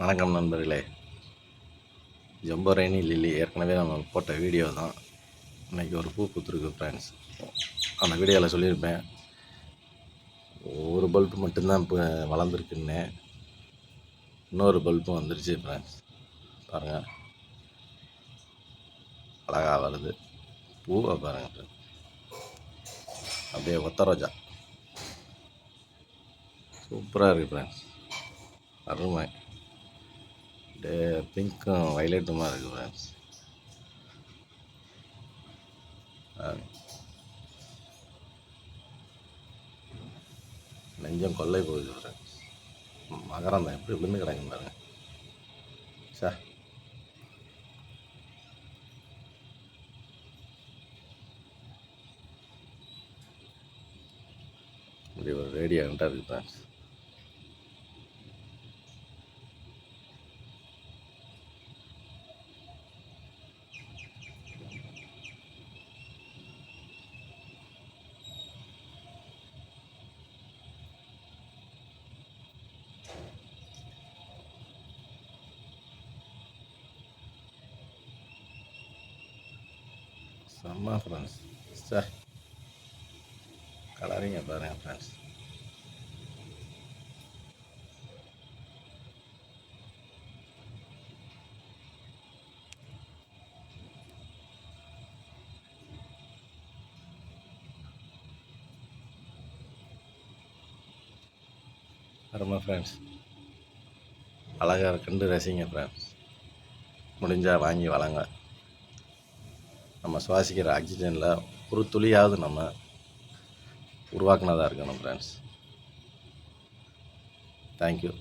வணக்கம் நண்பர்களே. Jumbo rainy lily ஏற்கனவே நம்ம போட்ட வீடியோ தான். இன்றைக்கி ஒரு பூ பூத்துருக்கு ஃப்ரெண்ட்ஸ் அந்த வீடியோவில் சொல்லியிருப்பேன். ஒரு பல்பு மட்டும்தான் இப்போ வளர்ந்துருக்குன்னு. இன்னொரு பல்பும் வந்துருச்சு ஃப்ரெண்ட்ஸ் பாருங்கள் அழகாக வருது. பூவை பாருங்கள் அப்படியே ஒத்த ரோஜா. சூப்பராக இருக்குது ஃப்ரெண்ட்ஸ் அருமை. அப்படியே பிங்க்கும் வைலட்டுமா இருக்குது ஃப்ரெண்ட்ஸ் நெஞ்சம் கொள்ளை போகுது ஃப்ரெண்ட்ஸ் மகரம் எப்படி விழுந்து கிடக்கு பாருங்க. சார் இப்படி ஒரு ரேடியோ என்கிட்ட இருக்குது ஃப்ரெண்ட்ஸ் செம்ம ஃப்ரெண்ட்ஸ் சார் கலரிங்க பாருங்க ஃப்ரெண்ட்ஸ் அருமை ஃப்ரெண்ட்ஸ் அழகாக கண்டு ரசிங்க ஃப்ரெண்ட்ஸ் முடிஞ்சால் வாங்கி வளங்க நம்ம சுவாசிக்கிற ஆக்சிஜனில் ஒரு துளியாவது நம்ம உருவாக்கினதாக இருக்கணும் ஃப்ரெண்ட்ஸ் தேங்க்யூ